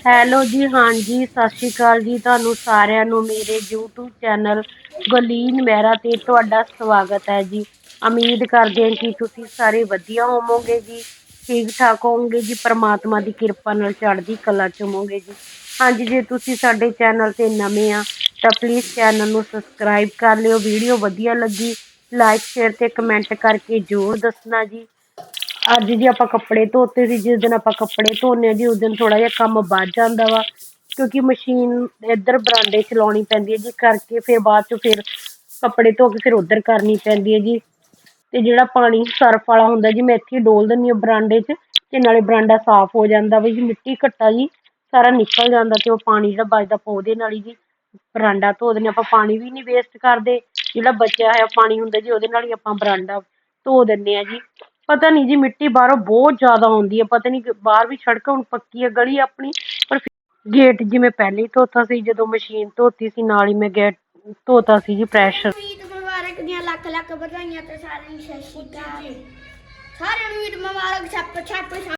Hello ਜੀ, ਹਾਂਜੀ, ਸਤਿ ਸ਼੍ਰੀ ਅਕਾਲ ਜੀ ਤੁਹਾਨੂੰ ਸਾਰਿਆਂ ਨੂੰ। ਮੇਰੇ YouTube ਚੈਨਲ ਗੁਰਲੀਨ ਮਹਿਰਾ ਤੇ ਤੁਹਾਡਾ ਸਵਾਗਤ ਹੈ ਜੀ। ਉਮੀਦ ਕਰਦੇ ਹਾਂ ਕਿ ਤੁਸੀਂ ਸਾਰੇ ਵਧੀਆ ਹੋਵੋਗੇ ਜੀ ਠੀਕ ਠਾਕ ਹੋਵੋਗੇ ਜੀ, ਪ੍ਰਮਾਤਮਾ ਦੀ ਕਿਰਪਾ ਨਾਲ ਚੜ੍ਹਦੀ ਕਲਾ ਚ ਹੋਵੋਗੇ ਜੀ। ਹਾਂਜੀ, ਜੇ ਤੁਸੀਂ ਸਾਡੇ ਚੈਨਲ ਤੇ ਨਵੇਂ ਆ, ਤਾਂ ਪਲੀਜ਼ ਚੈਨਲ ਨੂੰ ਸਬਸਕ੍ਰਾਈਬ ਕਰ ਲਿਓ। ਵੀਡੀਓ ਵਧੀਆ ਲੱਗੀ ਲਾਈਕ ਸ਼ੇਅਰ ਤੇ ਕਮੈਂਟ ਕਰਕੇ ਜ਼ਰੂਰ ਦੱਸਣਾ ਜੀ। ਅੱਜ ਜੀ ਆਪਾਂ ਕੱਪੜੇ ਧੋਤੇ ਸੀ, ਜਿਸ ਦਿਨ ਆਪਾਂ ਕੱਪੜੇ ਧੋਨੇ ਆ ਜੀ, ਉਸ ਦਿਨ ਥੋੜਾ ਜਿਹਾ ਕੰਮ ਵੱਧ ਜਾਂਦਾ ਵਾ, ਕਿਉਂਕਿ ਮਸ਼ੀਨ ਇੱਧਰ ਬਰਾਂਡੇ 'ਚ ਲਾਉਣੀ ਪੈਂਦੀ ਹੈ ਜੀ, ਕਰਕੇ ਫਿਰ ਬਾਅਦ 'ਚ ਫਿਰ ਕੱਪੜੇ ਧੋ ਕੇ ਫਿਰ ਉੱਧਰ ਕਰਨੀ ਪੈਂਦੀ ਹੈ ਜੀ ਤੇ ਜਿਹੜਾ ਪਾਣੀ ਸਰਫ ਵਾਲਾ ਹੁੰਦਾ ਜੀ, ਮੈਂ ਇੱਥੇ ਡੋਲ ਦਿੰਦੀ ਹਾਂ ਬਰਾਂਡੇ 'ਚ, ਤੇ ਨਾਲੇ ਬਰਾਂਡਾ ਸਾਫ਼ ਹੋ ਜਾਂਦਾ ਵਾ ਜੀ, ਮਿੱਟੀ ਘੱਟਾ ਜੀ, ਸਾਰਾ ਨਿਕਲ ਜਾਂਦਾ ਤੇ ਉਹ ਪਾਣੀ ਜਿਹੜਾ ਬਚਦਾ ਆਪਾਂ ਉਹਦੇ ਨਾਲ ਹੀ ਜੀ, ਬਰਾਂਡਾ ਧੋ ਦਿੰਦੇ ਹਾਂ। ਆਪਾਂ ਪਾਣੀ ਵੀ ਨਹੀਂ ਵੇਸਟ ਕਰਦੇ, ਜਿਹੜਾ ਬਚਿਆ ਹੋਇਆ ਪਾਣੀ ਹੁੰਦਾ ਜੀ, ਉਹਦੇ ਨਾਲ ਹੀ ਆਪਾਂ ਬਰਾਂਡਾ ਧੋ ਦਿੰਦੇ ਆ ਜੀ ਪਤਾ ਨਹੀਂ ਜੀ ਮਿੱਟੀ ਬਾਹਰੋਂ ਬਹੁਤ ਜ਼ਿਆਦਾ ਆਉਂਦੀ ਹੈ ਪਤਾ ਨਹੀਂ ਬਾਹਰ ਵੀ ਸੜਕ ਹੁਣ ਪੱਕੀ ਹੈ ਗਲੀ ਆਪਣੀ ਪਰ ਗੇਟ ਜਿਵੇਂ ਪਹਿਲੇ ਹੀ ਧੋਤਾ ਸੀ ਜਦੋਂ ਮਸ਼ੀਨ ਧੋਤੀ ਸੀ ਨਾਲ ਹੀ ਮੈਂ ਗੇਟ ਧੋਤਾ ਸੀ ਜੀ ਪ੍ਰੈਸ਼ਰ ਈਦ ਮੁਬਾਰਕ ਦੀਆਂ ਲੱਖ ਲੱਖ ਵਧਾਈਆਂ ਤੇ ਸਾਰਿਆਂ ਨੂੰ ਸਤਿ ਸ਼੍ਰੀ ਅਕਾਲ ਸਾਰਿਆਂ ਨੂੰ ਈਦ ਮੁਬਾਰਕ ਛੱਪ ਛੱਪ ਛੱਪ।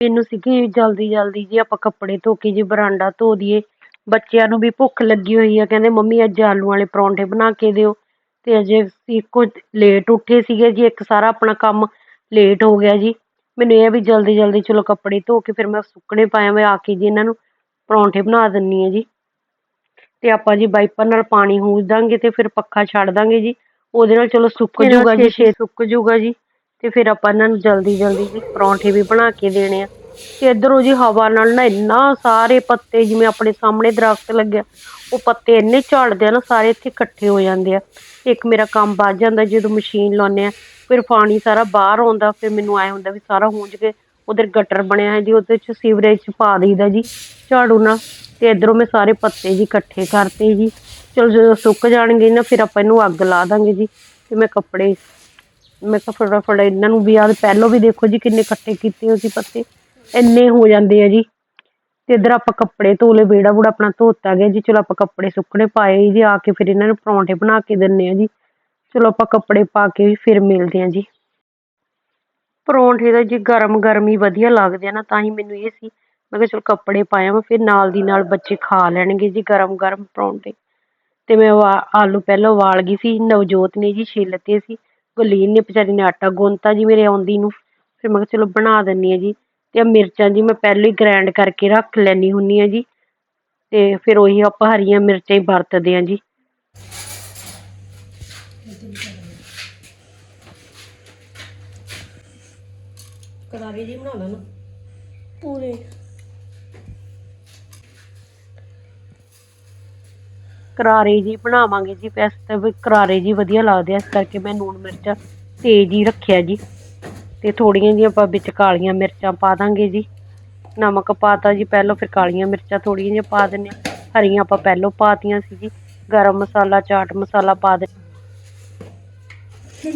ਮੈਨੂੰ ਸੀ ਕਿ ਜਲਦੀ ਜਲਦੀ ਜੀ ਆਪਾਂ ਕੱਪੜੇ ਧੋ ਕੇ ਜੀ ਬਰਾਂਡਾ ਧੋ ਦਈਏ। ਬੱਚਿਆਂ ਨੂੰ ਵੀ ਭੁੱਖ ਲੱਗੀ ਹੋਈ ਆ ਕਹਿੰਦੇ ਮੰਮੀ ਅੱਜ ਆਲੂ ਵਾਲੇ ਪਰੌਂਠੇ ਬਣਾ ਕੇ ਦਿਓ। ਤੇ ਅਜੇ ਅਸੀਂ ਕੁਝ ਲੇਟ ਉੱਠੇ ਸੀਗੇ ਜੀ ਇੱਕ ਸਾਰਾ ਆਪਣਾ ਕੰਮ ਲੇਟ ਹੋ ਗਿਆ ਜੀ। ਮੈਨੂੰ ਇਹ ਆ ਵੀ ਜਲਦੀ ਜਲਦੀ ਚਲੋ ਕੱਪੜੇ ਧੋ ਕੇ ਫਿਰ ਮੈਂ ਸੁੱਕਣੇ ਪਾਇਆ ਮੈਂ ਆ ਕੇ ਜੀ ਇਹਨਾਂ ਨੂੰ ਪਰੌਂਠੇ ਬਣਾ ਦਿੰਨੀ ਆ ਜੀ। ਤੇ ਆਪਾਂ ਜੀ ਵਾਈਪਰ ਨਾਲ ਪਾਣੀ ਹੂਜ ਦਾਂਗੇ ਤੇ ਫਿਰ ਪੱਖਾ ਛੱਡ ਦਾਂਗੇ ਜੀ। ਉਹਦੇ ਨਾਲ ਚਲੋ ਸੁੱਕ ਜੂਗਾ ਜੀ ਛੇ ਸੁੱਕ ਜੂਗਾ ਜੀ। ਤੇ ਫਿਰ ਆਪਾਂ ਇਹਨਾਂ ਨੂੰ ਜਲਦੀ ਜਲਦੀ ਜੀ ਪਰੌਂਠੇ ਵੀ ਬਣਾ ਕੇ ਦੇਣੇ ਆ। ਇੱਧਰੋਂ ਜੀ ਹਵਾ ਨਾਲ ਨਾ ਇੰਨਾ ਸਾਰੇ ਪੱਤੇ ਜਿਵੇਂ ਆਪਣੇ ਸਾਹਮਣੇ ਦਰਖਤ ਲੱਗਿਆ ਉਹ ਪੱਤੇ ਇੰਨੇ ਝੜਦੇ ਆ ਨਾ, ਸਾਰੇ ਇੱਥੇ ਇਕੱਠੇ ਹੋ ਜਾਂਦੇ ਆ। ਇੱਕ ਮੇਰਾ ਕੰਮ ਵੱਧ ਜਾਂਦਾ ਜਦੋਂ ਮਸ਼ੀਨ ਲਾਉਂਦੇ ਆ, ਫਿਰ ਪਾਣੀ ਸਾਰਾ ਬਾਹਰ ਆਉਂਦਾ, ਫਿਰ ਮੈਨੂੰ ਐ ਹੁੰਦਾ ਵੀ ਸਾਰਾ ਹੂੰਜ ਕੇ ਉਧਰ ਗਟਰ ਬਣਿਆ ਹੈ ਜੀ, ਉਹਦੇ ਚ ਸੀਵਰੇਜ ਚ ਪਾ ਦਈਦਾ ਜੀ, ਝਾੜੂ ਨਾਲ। ਤੇ ਇਧਰੋਂ ਮੈਂ ਸਾਰੇ ਪੱਤੇ ਜੀ ਇਕੱਠੇ ਕਰਤੇ ਜੀ। ਚਲੋ ਜਦੋਂ ਸੁੱਕ ਜਾਣਗੇ ਨਾ, ਫਿਰ ਆਪਾਂ ਇਹਨੂੰ ਅੱਗ ਲਾ ਦਾਂਗੇ ਜੀ, ਤੇ ਮੈਂ ਕੱਪੜੇ, ਮੈਂ ਕਿਹਾ ਫਟਾਫਟ ਇਹਨਾਂ ਨੂੰ ਵੀ ਆ ਪਹਿਲੋਂ ਵੀ ਦੇਖੋ ਜੀ ਕਿੰਨੇ ਇਕੱਠੇ ਕੀਤੇ ਹੋਏ ਸੀ ਪੱਤੇ। ਇੰਨੇ ਹੋ ਜਾਂਦੇ ਆ ਜੀ। ਤੇ ਇਧਰ ਆਪਾਂ ਕੱਪੜੇ ਧੋ ਲਏ ਵਿਹੜਾ ਵੂੜਾ ਆਪਣਾ ਧੋਤਾ ਗਿਆ ਜੀ। ਚਲੋ ਆਪਾਂ ਕੱਪੜੇ ਸੁੱਕਣੇ ਪਾਏ ਜੀ, ਆ ਕੇ ਫਿਰ ਇਹਨਾਂ ਨੂੰ ਪਰੌਂਠੇ ਬਣਾ ਕੇ ਦਿੰਨੇ ਆ ਜੀ। ਚਲੋ ਆਪਾਂ ਕੱਪੜੇ ਪਾ ਕੇ ਵੀ ਫਿਰ ਮਿਲਦੇ ਆ ਜੀ। ਪਰੌਂਠੇ ਦਾ ਜੀ ਗਰਮ ਗਰਮ ਹੀ ਵਧੀਆ ਲੱਗਦੇ ਆ ਨਾ, ਤਾਂ ਹੀ ਮੈਨੂੰ ਇਹ ਸੀ। ਮੈਂ ਕਿਹਾ ਚਲ ਕੱਪੜੇ ਪਾਇਆ ਮੈਂ ਫਿਰ ਨਾਲ ਦੀ ਨਾਲ ਬੱਚੇ ਖਾ ਲੈਣਗੇ ਜੀ ਗਰਮ ਗਰਮ ਪਰੌਂਠੇ। ਤੇ ਮੈਂ ਉਬਾ- ਆਲੂ ਪਹਿਲਾਂ ਉਬਾਲ ਗਈ ਸੀ, ਨਵਜੋਤ ਨੇ ਜੀ ਛਿੱਲਤੇ ਸੀ। ਗੁਰਲੀਨ ਨੇ ਵਿਚਾਰੀ ਨੇ ਆਟਾ ਗੁੰਨਤਾ ਜੀ ਮੇਰੇ ਆਉਂਦੀ ਨੂੰ। ਫਿਰ ਮੈਂ ਕਿਹਾ ਚਲੋ ਬਣਾ ਦਿੰਨੀ ਆ ਜੀ। ਤੇ ਆਹ ਮਿਰਚਾਂ ਜੀ ਮੈਂ ਪਹਿਲਾਂ ਹੀ ਗ੍ਰਾਈਂਡ ਕਰਕੇ ਰੱਖ ਲੈਣੀ ਹੁੰਨੀ ਆ ਜੀ। ਤੇ ਫਿਰ ਉਹੀ ਆਪਾਂ ਹਰੀਆਂ ਮਿਰਚਾਂ ਹੀ ਵਰਤਦੇ ਆ ਜੀ। ਕਰਾਰੀ ਜੀ ਬਣਾ ਲੈਣਾ। ਪੂਰੇ। ਕਰਾਰੇ ਜੀ ਬਣਾਵਾਂਗੇ ਜੀ। ਵੈਸੇ ਤਾਂ ਵੀ ਕਰਾਰੇ ਜੀ ਵਧੀਆ ਲੱਗਦੇ ਆ। ਇਸ ਕਰਕੇ ਮੈਂ ਲੂਣ ਮਿਰਚ ਤੇਜ਼ ਹੀ ਰੱਖਿਆ ਜੀ। ਤੇ ਥੋੜੀਆਂ ਜਿਹੀਆਂ ਆਪਾਂ ਵਿੱਚ ਕਾਲੀਆਂ ਮਿਰਚਾਂ ਪਾ ਦਾਂਗੇ ਜੀ। ਨਮਕ ਪਾਤਾ ਜੀ ਪਹਿਲਾਂ, ਫਿਰ ਕਾਲੀਆਂ ਮਿਰਚਾਂ ਥੋੜੀਆਂ ਜਿਹੀਆਂ ਪਾ ਦਿੰਨੇ ਆ ਹਰੀਆਂ ਆਪਾਂ ਪਹਿਲਾਂ ਪਾਤੀਆਂ ਸੀ ਜੀ। ਗਰਮ ਮਸਾਲਾ, ਚਾਟ ਮਸਾਲਾ ਪਾ ਦੇ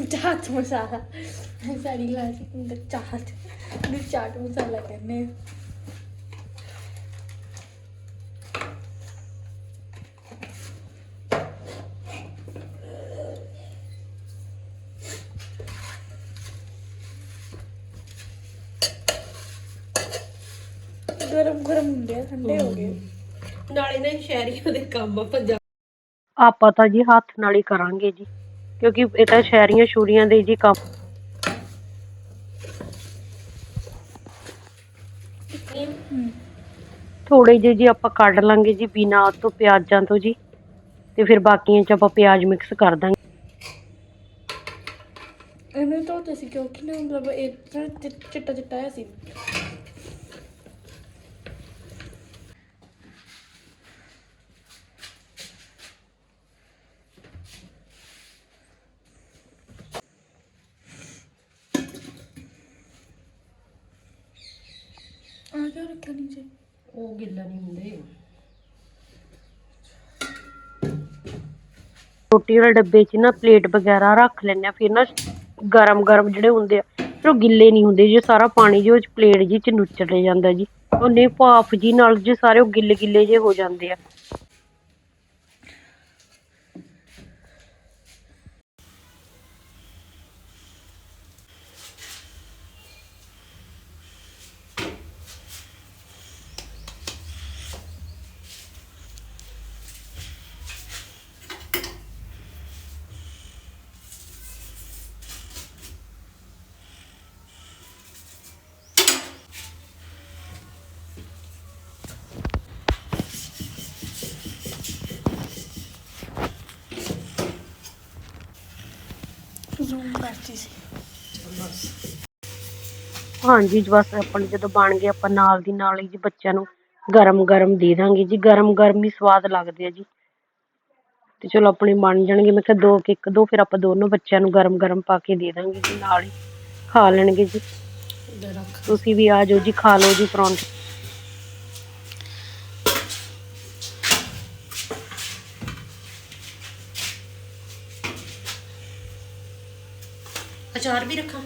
ਚਾਟ ਮਸਾਲਾ। ਸਾਡੀ ਕਲਾਸ ਚਾਟ ਨੂੰ ਚਾਟ ਮਸਾਲਾ ਕਹਿੰਦੇ ਗਰਮ ਗਰਮ ਹੁੰਦੇ ਆ ਠੰਡੇ ਹੋ ਗਏ। ਨਾਲੇ ਨਾ ਸ਼ਹਿਰੀਆਂ ਦੇ ਕੰਮ ਆ ਪੰਜਾਬ ਆਪਾਂ ਤਾਂ ਜੀ ਹੱਥ ਨਾਲ ਹੀ ਕਰਾਂਗੇ ਜੀ ਕਿਉਂਕਿ ਇਹ ਤਾਂ ਸ਼ਹਿਰੀਆਂ ਸ਼ੂਰੀਆਂ ਦੇ ਜੀ ਕੰਮ। ਥੋੜੇ ਜਿਹੇ ਜੀ ਆਪਾਂ ਕੱਢ ਲਾਂਗੇ ਜੀ ਬਿਨਾਂ ਤੋਂ ਪਿਆਜ਼ਾਂ ਤੋਂ ਜੀ ਤੇ ਫਿਰ ਬਾਕੀਆਂ ਚ ਆਪਾਂ ਪਿਆਜ਼ ਮਿਕਸ ਕਰ ਦਾਂਗੇ। ਇਹਨੂੰ ਤਾਂ ਤੁਸੀਂ ਕਿਉਂਕਿ ਨਾ ਮਤਲਬ ਇਹ ਚਿੱਟਾ ਚਿੱਟਾ ਸੀ। ਕਿਉਂ ਰੱਖਿਆ ਨੀਚੇ ਉਹ ਗਿੱਲਾ ਨਹੀਂ ਹੁੰਦੇ ਰੋਟੀ ਵਾਲੇ ਡੱਬੇ 'ਚ ਨਾ ਪਲੇਟ ਵਗੈਰਾ ਰੱਖ ਲੈਂਦੇ ਆ ਫਿਰ ਨਾ ਗਰਮ ਗਰਮ ਜਿਹੜੇ ਹੁੰਦੇ ਆ ਫਿਰ ਉਹ ਗਿੱਲੇ ਨਹੀਂ ਹੁੰਦੇ ਜੇ ਸਾਰਾ ਪਾਣੀ ਜੋ ਪਲੇਟ ਜੀ 'ਚ ਨੁੱਚੜ ਜਾਂਦਾ ਜੀ। ਉਹਨੇ ਭਾਫ ਜੀ ਨਾਲ ਜੇ ਸਾਰੇ ਉਹ ਗਿੱਲੇ ਗਿੱਲੇ ਜੇ ਹੋ ਜਾਂਦੇ ਆ। ਕਰਤੀ ਸੀ ਹਾਂਜੀ ਜੀ ਬਸ ਆਪਣੇ ਜਦੋਂ ਬਣ ਗਏ ਆਪਾਂ ਨਾਲ ਦੀ ਨਾਲ ਹੀ ਜੀ ਬੱਚਿਆਂ ਨੂੰ ਗਰਮ ਗਰਮ ਦੇ ਦਾਂਗੇ ਜੀ। ਗਰਮ ਗਰਮ ਹੀ ਸਵਾਦ ਲੱਗਦੇ ਆ ਜੀ। ਤੇ ਚਲੋ ਆਪਣੇ ਬਣ ਜਾਣਗੇ। ਮੈਂ ਕਿਹਾ ਦੋ ਕਿ ਇੱਕ ਦੋ ਫਿਰ ਆਪਾਂ ਦੋਨੋਂ ਬੱਚਿਆਂ ਨੂੰ ਗਰਮ ਗਰਮ ਪਾ ਕੇ ਦੇ ਦਾਂਗੇ ਜੀ ਨਾਲ ਹੀ ਖਾ ਲੈਣਗੇ ਜੀ। ਤੁਸੀਂ ਵੀ ਆ ਜਾਓ ਜੀ ਖਾ ਲਓ ਜੀ ਪਰੌਂਠੇ। ਅਚਾਰ ਵੀ ਰੱਖਾਂ।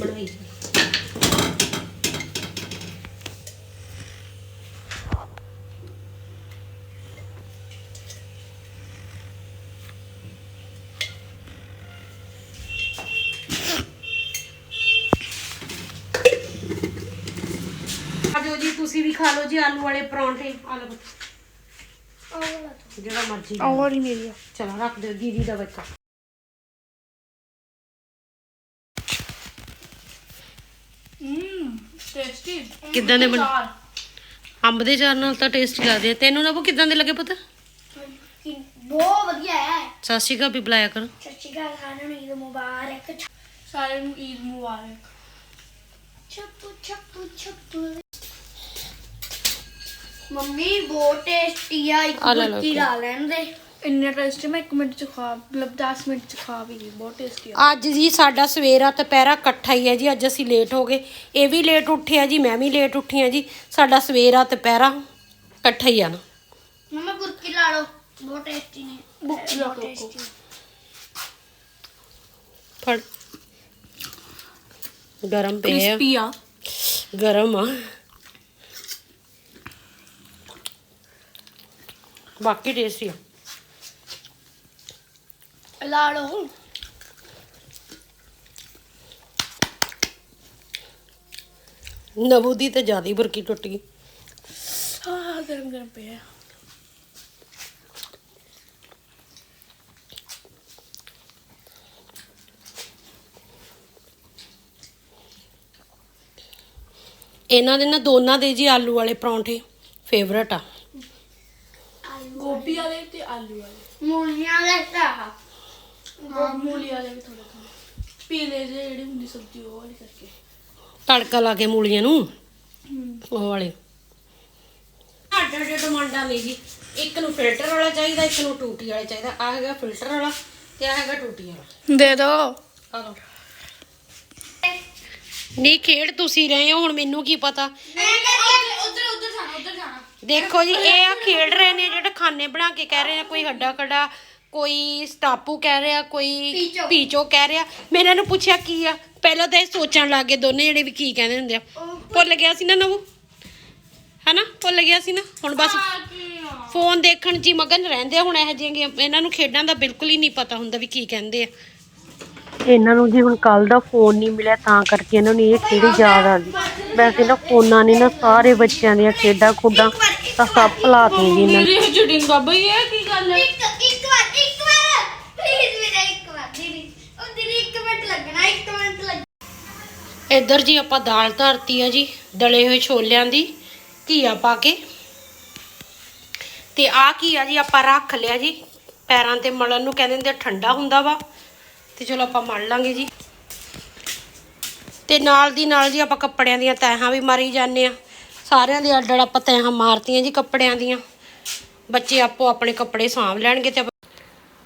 ਬਣਾਈ। ਜਾ। ਜੀ, ਤੁਸੀਂ ਵੀ ਖਾ ਲਓ ਜੀ ਆਲੂ ਵਾਲੇ ਪਰੌਂਠੇ। ਆ ਜਿਹੜਾ ਮਰਜ਼ੀ ਔਰ ਹੀ ਮੇਰੀ ਚਲੋ ਰੱਖ ਦਿਓ ਦੀਦੀ ਦਾ ਬੱਚਾ। ਹੂੰ ਟੇਸਟੀ ਕਿੱਦਾਂ ਦੇ ਬਣ ਅੰਬ ਦੇ ਚਾਰ ਨਾਲ ਤਾਂ ਟੇਸਟੀ ਲੱਗਦੇ ਆ ਤੈਨੂੰ ਨਾ ਉਹ ਕਿੱਦਾਂ ਦੇ ਲੱਗੇ ਪੁੱਤ? ਬਹੁਤ ਵਧੀਆ ਹੈ। ਸਤਿ ਸ਼੍ਰੀ ਅਕਾਲ ਵੀ ਬੁਲਾਇਆ ਕਰੋ। ਸਤਿ ਸ਼੍ਰੀ ਅਕਾਲ ਸਾਰਿਆਂ ਨੂੰ ਈਦ ਮੁਬਾਰਕ। ਸਾਰਿਆਂ ਨੂੰ ਈਦ ਮੁਬਾਰਕ। ਛੱਪੂ ਛੱਪੂ ਛੱਪੂ। ਮੰਮੀ ਬਹੁਤ ਟੇਸਟੀ ਆ ਇੱਕ ਆ ਲੈ ਲਓ ਗੁੱਟੀ ਇੱਕ। ਲਾ ਲੈਣ ਦੇ। ਇੰਨੇ ਟੇਸਟੀ ਮੈਂ 1 ਮਿੰਟ ਚ ਖਾ ਮਤਲਬ 10 ਮਿੰਟ ਚ ਖਾ ਵੀ ਗਈ ਬਹੁਤ ਟੇਸਟੀ ਆ। ਅੱਜ ਜੀ ਸਾਡਾ ਸਵੇਰਾ ਦੁਪਹਿਰਾ ਇਕੱਠਾ ਹੀ ਹੈ ਜੀ ਅੱਜ ਅਸੀਂ ਲੇਟ ਹੋ ਗਏ। ਇਹ ਵੀ ਲੇਟ ਉੱਠਿਆ ਜੀ ਮੈਂ ਵੀ ਲੇਟ ਉੱਠੀ ਹਾਂ ਜੀ। ਸਾਡਾ ਸਵੇਰਾ ਦੁਪਹਿਰਾ ਇਕੱਠਾ ਹੀ ਆ ਨਾ। ਮਮਾ ਗੁਰਕੀ ਲਾ ਲਓ ਬਹੁਤ ਟੇਸਟੀ ਨੇ। ਬਹੁਤ ਟੇਸਟੀ ਫੜ। ਗਰਮ ਪਏ ਆ। ਆ। ਗਰਮ ਆ। ਬਾਕੀ ਟੇਸਟੀ ਆ। ਲਾ ਲਓ ਨਵੂ ਦੀ ਤੇ ਜ਼ਿਆਦਾ ਬੁਰਕੀ ਟੁੱਟ ਗਈ। ਗਰਮ ਗਰਮ ਪਿਆ। ਇਹਨਾਂ ਦੇ ਨਾ ਦੋਨਾਂ ਦੇ ਜੀ ਆਲੂ ਵਾਲੇ ਪਰੌਂਠੇ ਫੇਵਰਟ ਆ। ਆਲੂ ਵਾਲੇ। ਮੂਲੀਆਂ ਦਾ ਤਾਂ ਹਾਂ ਮੂਲੀ ਵਾਲੇ ਵੀ ਥੋੜੇ ਥੋੜੇ ਪੀਲੇ ਜਿਹੇ ਜਿਹੜੀ ਹੁੰਦੀ ਸਬਜ਼ੀ ਉਹ ਵਾਲੀ ਕਰਕੇ। ਤੜਕਾ ਲਾ ਕੇ ਮੂਲੀਆਂ ਨੂੰ? ਉਹ ਵਾਲੇ। ਅੱਡ ਅੱਡ ਡਿਮਾਂਡਾਂ ਨੇ ਜੀ ਇੱਕ ਨੂੰ ਫਿਲਟਰ ਵਾਲਾ ਚਾਹੀਦਾ ਇੱਕ ਨੂੰ ਟੂਟੀ ਵਾਲਾ ਚਾਹੀਦਾ। ਆ ਹੈਗਾ ਫਿਲਟਰ ਵਾਲਾ ਤੇ ਆ ਹੈਗਾ ਟੂਟੀ ਵਾਲਾ। ਦੇ ਦੋ। ਆ ਲਓ। ਨਹੀਂ ਖੇਡ ਤੁਸੀਂ ਰਹੇ ਹੋ ਹੁਣ ਮੈਨੂੰ ਕੀ ਪਤਾ ਉਧਰ ਉਧਰ ਜਾਣਾ ਉਧਰ ਜਾਣਾ ਦੇਖੋ ਜੀ ਇਹ ਆ ਖੇਡ ਰਹੇ ਨੇ ਜਿਹੜੇ ਖਾਣੇ ਬਣਾ ਕੇ ਕਹਿ ਰਹੇ ਨੇ ਕੋਈ ਹੱਡਾ ਕੜਾ ਕੋਈ ਸਟਾਪੂ ਕਹਿ ਰਿਹਾ ਕੋਈ ਪੀਚੋ। ਪੀਚੋ ਕਹਿ ਰਿਹਾ। ਮੈਂ ਇਹਨਾਂ ਨੂੰ ਪੁੱਛਿਆ ਕੀ ਆ? ਪਹਿਲਾਂ ਤਾਂ ਇਹ ਸੋਚਣ ਲੱਗ ਗਏ ਦੋਨੇ ਜਿਹੜੇ ਵੀ ਕੀ ਕਹਿੰਦੇ ਹੁੰਦੇ ਆ। ਭੁੱਲ ਗਿਆ ਸੀ ਨਾ ਨਵੂ? ਹਨਾ? ਭੁੱਲ ਗਿਆ ਸੀ ਨਾ? ਹੁਣ ਬਸ ਫੋਨ ਦੇਖਣ 'ਚ ਹੀ ਮਗਨ ਰਹਿੰਦੇ ਆ ਹੁਣ ਇਹੋ ਜਿਹੀਆਂ ਗੇਮ- ਇਹਨਾਂ ਨੂੰ ਖੇਡਾਂ ਦਾ ਬਿਲਕੁਲ ਹੀ ਨਹੀਂ ਪਤਾ ਹੁੰਦਾ ਵੀ ਕੀ ਕਹਿੰਦੇ ਆ। ਇਹਨਾਂ ਨੂੰ ਜੀ ਹੁਣ ਕੱਲ ਦਾ ਫੋਨ ਨਹੀਂ ਮਿਲਿਆ ਤਾਂ ਕਰਕੇ ਇਹਨਾਂ ਨੂੰ ਇਹ ਖੇਡ ਯਾਦ ਆ ਗਈ। ਵੈਸੇ ਨਾ ਫੋਨਾਂ ਨੇ ਨਾ ਸਾਰੇ ਬੱਚਿਆਂ ਦੀਆਂ ਖੇਡਾਂ ਖੁੱਡਾਂ ਤਾਂ ਸਭ ਭੁਲਾਤੀਆਂ ਜੀ ਇਹਨਾਂ ਨੇ। ਇਹ ਜੁੜਿੰਗ ਬਾਬਾ ਇਹ ਕੀ ਗੱਲ ਹੈ? ਇੱਕ ਇੱਕ ਵਾਰ ਇੱਕ ਵਾਰ। ਪਲੀਜ਼ ਮੇਰਾ ਇੱਕ ਵਾਰ ਦੀਦੀ ਉਹ ਦੀਦੀ ਇੱਕ ਮਿੰਟ ਲੱਗਣਾ ਇੱਕ ਮਿੰਟ ਲੱਗ ਇੱਧਰ ਜੀ ਆਪਾਂ ਦਾਲ ਧਰਤੀ ਆ ਜੀ ਦਲੇ ਹੋਏ ਛੋਲਿਆਂ ਦੀ ਘੀਆ ਪਾ ਕੇ। ਤੇ ਆ ਘੀਆ ਜੀ ਆਪਾਂ ਰੱਖ ਲਿਆ ਜੀ ਪੈਰਾਂ ਤੇ ਮਲਣ ਨੂੰ ਕਹਿੰਦੇ ਹੁੰਦੇ ਆ ਠੰਡਾ ਹੁੰਦਾ ਵਾ। ਤੇ ਚਲੋ ਆਪਾਂ ਮਲ ਲਾਂਗੇ ਜੀ। ਤੇ ਨਾਲ ਦੀ ਨਾਲ ਜੀ ਆਪਾਂ ਕੱਪੜਿਆਂ ਦੀਆਂ ਤੈਹਾਂ ਵੀ ਮਾਰੀ ਜਾਂਦੇ ਆ ਸਾਰਿਆਂ ਦੇ ਅੱਡ ਅੱਡ ਆਪਾਂ ਤੈਹਾਂ ਮਾਰਤੀਆਂ ਜੀ ਕੱਪੜਿਆਂ ਦੀਆਂ। ਬੱਚੇ ਆਪੋ ਆਪਣੇ ਕੱਪੜੇ ਸਾਂਭ ਲੈਣਗੇ ਤੇ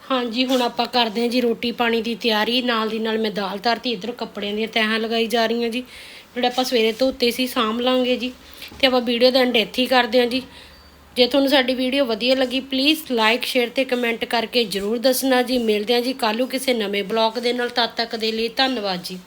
ਹਾਂਜੀ, ਹੁਣ ਆਪਾਂ ਕਰਦੇ ਹਾਂ ਜੀ ਰੋਟੀ ਪਾਣੀ ਦੀ ਤਿਆਰੀ। ਨਾਲ ਦੀ ਨਾਲ ਮੈਂ ਦਾਲ ਧਰਤੀ, ਇੱਧਰ ਕੱਪੜਿਆਂ ਦੀਆਂ ਤੈਹਾਂ ਲਗਾਈ ਜਾ ਰਹੀਆਂ ਜੀ। ਜਿਹੜੇ ਆਪਾਂ ਸਵੇਰੇ ਧੋਤੇ ਸੀ ਸਾਂਭ ਲਾਂਗੇ ਜੀ। ਤੇ ਆਪਾਂ ਵੀਡੀਓ ਦਾ ਐਂਡ ਇੱਥੇ ਹੀ ਕਰਦੇ ਹਾਂ ਜੀ। ਜੇ ਤੁਹਾਨੂੰ ਸਾਡੀ ਵੀਡੀਓ ਵਧੀਆ ਲੱਗੀ ਪਲੀਜ਼ ਲਾਈਕ ਸ਼ੇਅਰ ਤੇ ਕਮੈਂਟ ਕਰਕੇ ਜਰੂਰ ਦੱਸਣਾ ਜੀ। ਮਿਲਦੇ ਹਾਂ ਜੀ ਕੱਲ੍ਹ ਨੂੰ ਕਿਸੇ ਨਵੇਂ ਬਲੌਗ ਦੇ ਨਾਲ। ਤਦ ਤੱਕ ਦੇ ਲਈ ਧੰਨਵਾਦ ਜੀ।